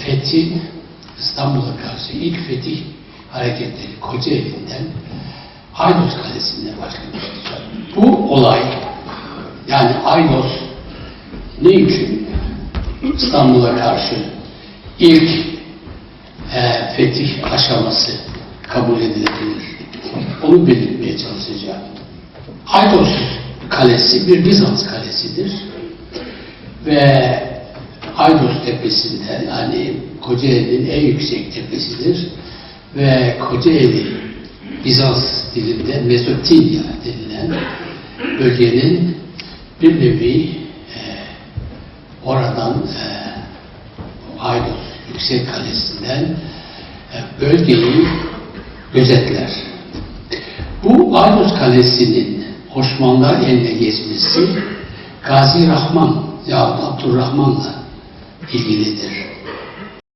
fetih, İstanbul'a karşı ilk fetih hareketleri Kocaeli'nden Aydos Kalesi'ne başlamıştır. Bu olay, yani Aydos ne için İstanbul'a karşı ilk e, fetih aşaması kabul edilebilir? Onu belirtmeye çalışacağım. Aydos Kalesi bir Bizans kalesidir ve Aydos Tepesi'nde yani Kocaeli'nin en yüksek tepesidir ve Kocaeli Bizans dilinde Mezopotamya denilen bölgenin bir nevi e, oradan e, Aydos Yüksek Kalesi'nden e, bölgeyi gözetler. Bu Aydos Kalesi'nin Osmanlılar eline geçmesi Gazi Rahman yahut Abdurrahman'la feministisch.